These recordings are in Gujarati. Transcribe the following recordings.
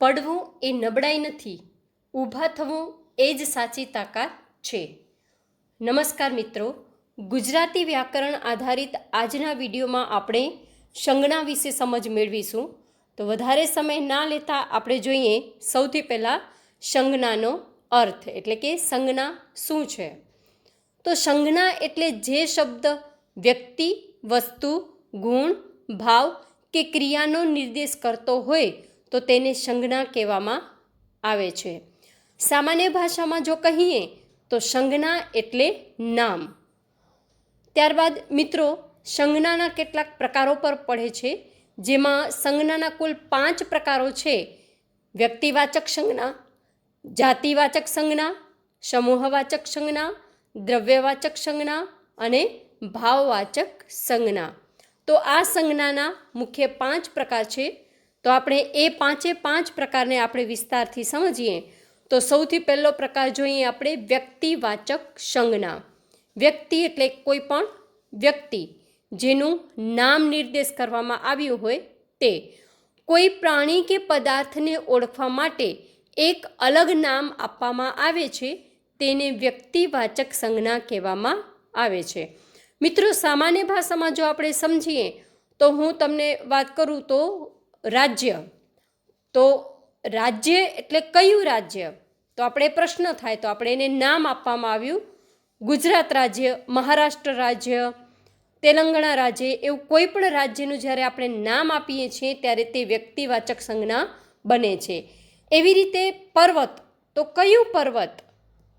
પડવું એ નબળાઈ નથી. ઊભા થવું એ જ સાચી તાકાત છે. નમસ્કાર મિત્રો, ગુજરાતી વ્યાકરણ આધારિત આજના વિડીયોમાં આપણે સંજ્ઞા વિશે સમજ મેળવીશું. તો વધારે સમય ના લેતા આપણે જોઈએ સૌથી પહેલાં સંજ્ઞાનો અર્થ, એટલે કે સંજ્ઞા શું છે? તો સંજ્ઞા એટલે જે શબ્દ, વ્યક્તિ, વસ્તુ, ગુણ, ભાવ કે ક્રિયાનો નિર્દેશ કરતો હોય તો તેને સંજ્ઞા કહેવામાં આવે છે. સામાન્ય ભાષામાં જો કહીએ તો સંજ્ઞા એટલે નામ. ત્યારબાદ મિત્રો સંજ્ઞાના કેટલાક પ્રકારો પર પડે છે, જેમાં સંજ્ઞાના કુલ પાંચ પ્રકારો છે. વ્યક્તિવાચક સંજ્ઞા જાતિવાચક સંજ્ઞા સમૂહવાચક સંજ્ઞા દ્રવ્યવાચક સંજ્ઞા અને ભાવવાચક સંજ્ઞા તો આ સંજ્ઞાના મુખ્ય પાંચ પ્રકાર છે. તો આપણે એ પાંચે પાંચ પ્રકારને આપણે વિસ્તારથી સમજીએ, તો સૌથી પહેલો પ્રકાર જોઈએ આપણે વ્યક્તિવાચક સંજ્ઞા. વ્યક્તિ એટલે કોઈ પણ વ્યક્તિ જેનું નામ નિર્દેશ કરવામાં આવ્યું હોય તે. કોઈ પ્રાણી કે પદાર્થને ઓળખવા માટે એક અલગ નામ આપવામાં આવે છે, તેને વ્યક્તિવાચક સંજ્ઞા કહેવામાં આવે છે. મિત્રો, સામાન્ય ભાષામાં જો આપણે સમજીએ, તો હું તમને વાત કરું તો રાજ્ય. તો રાજ્ય એટલે કયું રાજ્ય? તો આપણે પ્રશ્ન થાય, તો આપણે એને નામ આપવામાં આવ્યું. ગુજરાત રાજ્ય, મહારાષ્ટ્ર રાજ્ય, તેલંગાણા રાજ્ય, એવું કોઈ પણ રાજ્યનું જ્યારે આપણે નામ આપીએ છીએ, ત્યારે તે વ્યક્તિવાચક સંજ્ઞા બને છે. એવી રીતે પર્વત, તો કયું પર્વત?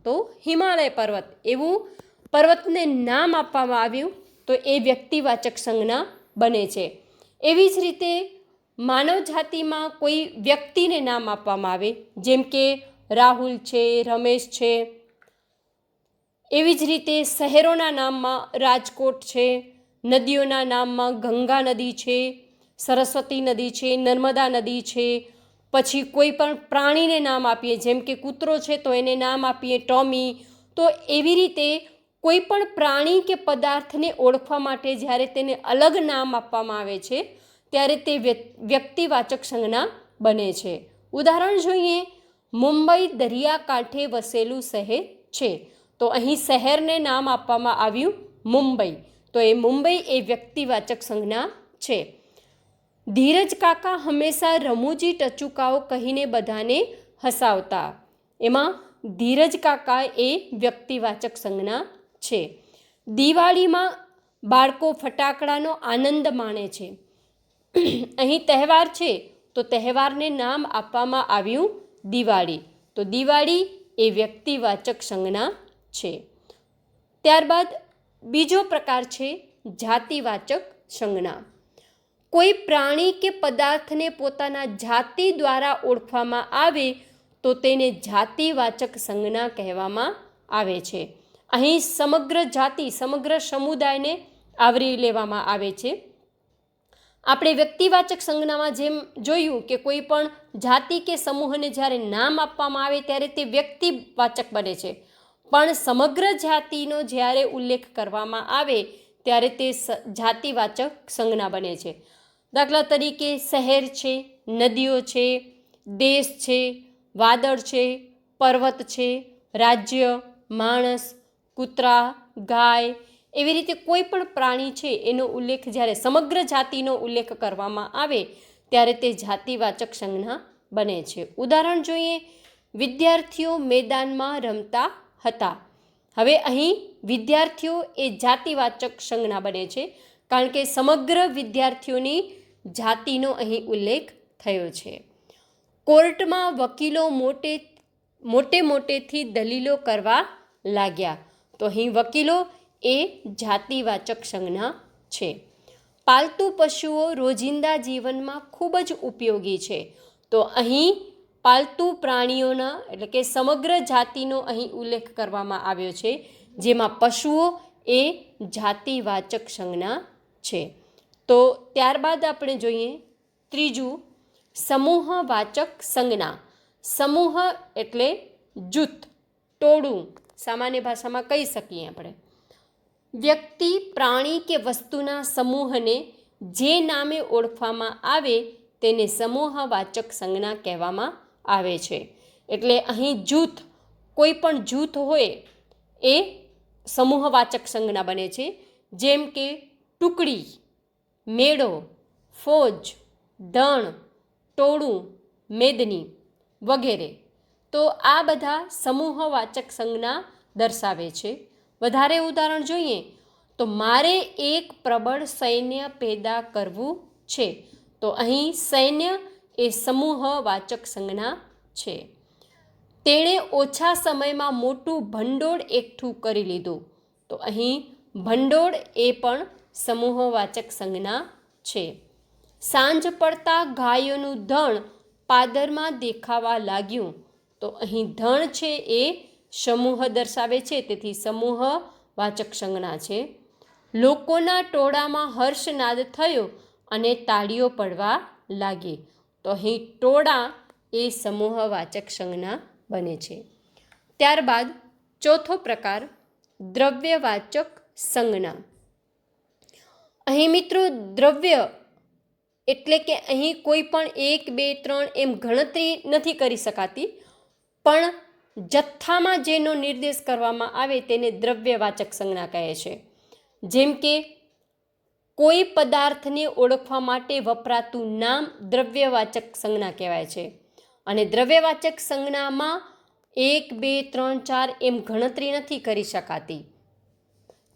તો હિમાલય પર્વત. એવું પર્વતને નામ આપવામાં આવ્યું, તો એ વ્યક્તિવાચક સંજ્ઞા બને છે. એવી જ રીતે માનવ જાતિમાં કોઈ વ્યક્તિને નામ આપવામાં આવે? જેમ કે રાહુલ છે, રમેશ છે. એવી જ રીતે શહેરોના નામમાં રાજકોટ છે, નદીઓના નામમાં ગંગા નદી છે, સરસ્વતી નદી છે, નર્મદા નદી છે. પછી કોઈ પણ પ્રાણીને નામ આપીએ, જેમ કે કૂતરો છે, તો એને નામ આપીએ, ટોમી. તો એવી રીતે કોઈ પણ પ્રાણી કે પદાર્થને ઓળખવા માટે જ્યારે તેને અલગ નામ આપવામાં આવે છે ત્યારે તે વ્યક્તિવાચક સંજ્ઞા બને છે. ઉદાહરણ જોઈએ, મુંબઈ દરિયાકાંઠે વસેલું શહેર છે. તો અહીં શહેરને નામ આપવામાં આવ્યું મુંબઈ. તો એ મુંબઈ એ વ્યક્તિવાચક સંજ્ઞા છે. ધીરજ કાકા હંમેશા રમૂજી ટચુકાઓ કહીને બધાને હસાવતા. એમાં ધીરજ કાકા એ વ્યક્તિવાચક સંજ્ઞા છે. દિવાળીમાં બાળકો ફટાકડાનો આનંદ માણે છે. અહીં તહેવાર છે, તો તહેવારને નામ આપવામાં આવ્યું દિવાળી. તો દિવાળી એ વ્યક્તિવાચક સંજ્ઞા છે. ત્યારબાદ બીજો પ્રકાર છે, જાતિવાચક સંજ્ઞા. કોઈ પ્રાણી કે પદાર્થને પોતાના જાતિ દ્વારા ઓળખવામાં આવે, તો તેને જાતિવાચક સંજ્ઞા કહેવામાં આવે છે. અહીં સમગ્ર જાતિ, સમગ્ર સમુદાયને આવરી લેવામાં આવે છે. આપણે વ્યક્તિવાચક સંજ્ઞામાં જેમ જોયું કે કોઈ પણ જાતિ કે સમૂહને જ્યારે નામ આપવામાં આવે ત્યારે તે વ્યક્તિવાચક બને છે. પણ સમગ્ર જાતિનો જ્યારે ઉલ્લેખ કરવામાં આવે ત્યારે તે જાતિવાચક સંજ્ઞા બને છે. દાખલા તરીકે શહેર છે, નદીઓ છે, દેશ છે, વાદળ છે, પર્વત છે, રાજ્ય, માણસ, કૂતરા, ગાય એવી રીતે કોઈ પણ પ્રાણી છે એનો ઉલ્લેખ જ્યારે સમગ્ર જાતિનો ઉલ્લેખ કરવામાં આવે, ત્યારે તે જાતિવાચક સંજ્ઞા બને છે. ઉદાહરણ જોઈએ, વિદ્યાર્થીઓ મેદાનમાં રમતા હતા. હવે અહીં વિદ્યાર્થીઓ એ જાતિવાચક સંજ્ઞા બને છે, કારણ કે સમગ્ર વિદ્યાર્થીઓની જાતિનો અહીં ઉલ્લેખ થયો છે. કોર્ટમાં વકીલો મોટે મોટે મોટેથી દલીલો કરવા લાગ્યા. તો અહીં વકીલો એ જાતિવાચક સંજ્ઞા છે. પાલતુ પશુઓ રોજિંદા જીવનમાં ખૂબ જ ઉપયોગી છે. તો અહીં પાલતુ પ્રાણીઓના એટલે કે સમગ્ર જાતિનો અહીં ઉલ્લેખ કરવામાં આવ્યો છે, જેમાં પશુઓ એ જાતિવાચક સંજ્ઞા છે. તો ત્યારબાદ આપણે જોઈએ ત્રીજું, સમૂહવાચક સંજ્ઞા. સમૂહ એટલે જૂથ, ટોળું, સામાન્ય ભાષામાં કહી શકીએ આપણે. વ્યક્તિ, પ્રાણી કે વસ્તુના સમૂહને જે નામે ઓળખવામાં આવે તેને સમૂહવાચક સંજ્ઞા કહેવામાં આવે છે. એટલે અહીં જૂથ, કોઈ પણ જૂથ હોય એ સમૂહવાચક સંજ્ઞા બને છે. જેમ કે ટુકડી, મેળો, ફોજ, દણ, ટોળું, મેદની વગેરે. તો આ બધા સમૂહવાચક સંજ્ઞા દર્શાવે છે. વધારે ઉદાહરણ જોઈએ તો મારે એક પ્રબળ સૈન્ય પેદા કરવું છે. તો અહીં સૈન્ય એ સમૂહવાચક સંજ્ઞા છે. તેણે ઓછા સમયમાં મોટું ભંડોળ એકઠું કરી લીધું. તો અહીં ભંડોળ એ પણ સમૂહવાચક સંજ્ઞા છે. સાંજ પડતા ગાયોનું ધણ પાદરમાં દેખાવા લાગ્યું. તો અહીં ધણ છે એ સમૂહ દર્શાવે છે, તેથી સમૂહ વાચક સંજ્ઞા છે. લોકોના ટોળામાં હર્ષનાદ થયો અને તાળીઓ પડવા લાગી. તો અહીં ટોળા એ સમૂહવાચક સંજ્ઞા બને છે. ત્યારબાદ ચોથો પ્રકાર દ્રવ્યવાચક સંજ્ઞા. અહીં મિત્રો, દ્રવ્ય એટલે કે અહીં કોઈ પણ એક, બે, ત્રણ એમ ગણતરી નથી કરી શકાતી, પણ જથ્થામાં જેનો નિર્દેશ કરવામાં આવે તેને દ્રવ્યવાચક સંજ્ઞા કહે છે. જેમ કે, કોઈ પદાર્થને ઓળખવા માટે વપરાતું નામ દ્રવ્યવાચક સંજ્ઞા કહેવાય છે. અને દ્રવ્યવાચક સંજ્ઞામાં એક, બે, ત્રણ, ચાર એમ ગણતરી નથી કરી શકાતી.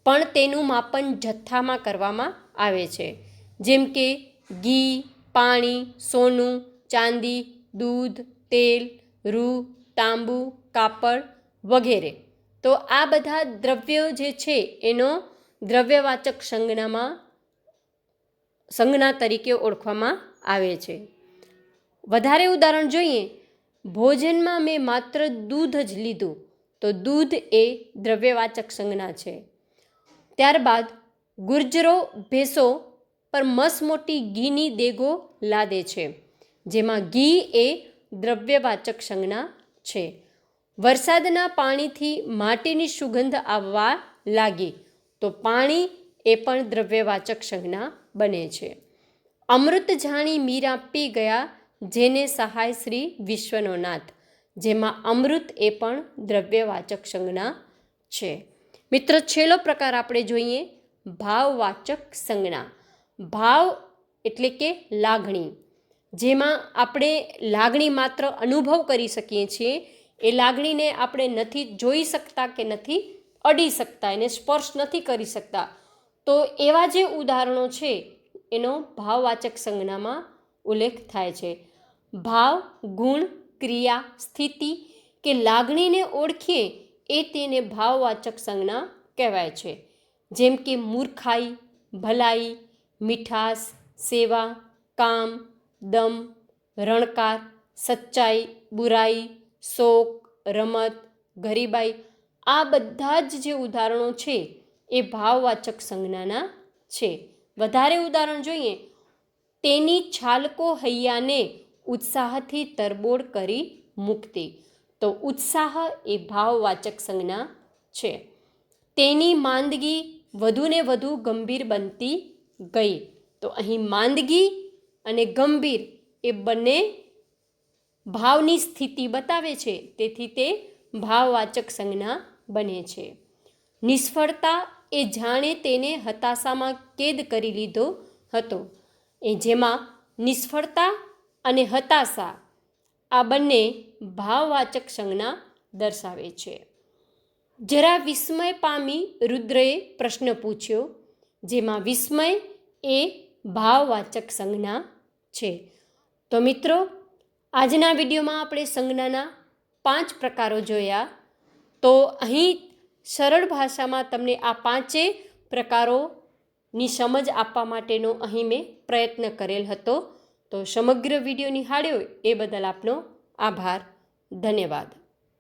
પણ તેનું માપન જથ્થામાં કરવામાં આવે છે. જેમ કે, ઘી, પાણી, સોનું, ચાંદી, દૂધ, તેલ, રૂ, તાંબુ કાપડ વગેરે. તો આ બધા દ્રવ્યો જે છે એનો દ્રવ્યવાચક સંજ્ઞામાં, સંજ્ઞા તરીકે ઓળખવામાં આવે છે. વધારે ઉદાહરણ જોઈએ. ભોજનમાં મેં માત્ર દૂધ જ લીધું. તો દૂધ એ દ્રવ્યવાચક સંજ્ઞા છે. ત્યારબાદ ગુર્જરો ભેંસો પર મસમોટી ઘીની દેગો લાદે છે, જેમાં ઘી એ દ્રવ્યવાચક સંજ્ઞા છે. વરસાદના પાણીથી માટીની સુગંધ આવવા લાગી. તો પાણી એ પણ દ્રવ્યવાચક સંજ્ઞા બને છે. અમૃત જાણી મીરા પી ગયા, જેને સહાય શ્રી વિશ્વનો નાથ જેમાં અમૃત એ પણ દ્રવ્યવાચક સંજ્ઞા છે. મિત્ર, છેલ્લો પ્રકાર આપણે જોઈએ, ભાવવાચક સંજ્ઞા. ભાવ એટલે કે લાગણી. જેમાં આપણે લાગણી માત્ર અનુભવ કરી શકીએ છીએ એ લાગણીને આપણે નથી જોઈ શકતા કે નથી અડી શકતા, એને સ્પર્શ નથી કરી શકતા. તો એવા જે ઉદાહરણો છે, એનો ભાવવાચક સંજ્ઞામાં ઉલ્લેખ થાય છે. ભાવ, ગુણ, ક્રિયા, સ્થિતિ કે લાગણીને ઓળખીએ એ તેને ભાવવાચક સંજ્ઞા કહેવાય છે. જેમ કે મૂર્ખાઈ, ભલાઈ, મીઠાશ, સેવા, કામ, દમ, રણકાર, સચ્ચાઈ, બુરાઈ શોક, રમત, ગરીબાઈ આ બધા જ જે ઉદાહરણો છે એ ભાવવાચક સંજ્ઞાના છે. વધારે ઉદાહરણ જોઈએ, તેની છાલકો હૈયાને ઉત્સાહથી તરબોળ કરી મૂકતી. તો ઉત્સાહ એ ભાવવાચક સંજ્ઞા છે. તેની માંદગી વધુને વધુ ગંભીર બનતી ગઈ. તો અહીં માંદગી અને ગંભીર એ બંને ભાવની સ્થિતિ બતાવે છે, તેથી તે ભાવવાચક સંજ્ઞા બને છે. નિષ્ફળતા એ જાણે તેને હતાશામાં કેદ કરી લીધો હતો. એ જેમાં નિષ્ફળતા અને હતાશા આ બંને ભાવવાચક સંજ્ઞા દર્શાવે છે. જરા વિસ્મય પામી રુદ્રએ પ્રશ્ન પૂછ્યો, જેમાં વિસ્મય એ ભાવવાચક સંજ્ઞા છે. તો મિત્રો આજના વિડીયોમાં આપણે સંજ્ઞાના પાંચ પ્રકારો જોયા. તો અહીં સરળ ભાષામાં તમને આ પાંચે પ્રકારોની સમજ આપવા માટેનો અહીં મેં પ્રયત્ન કરેલ હતો. તો સમગ્ર વીડિયો નિહાળ્યો એ બદલ આપનો આભાર. ધન્યવાદ.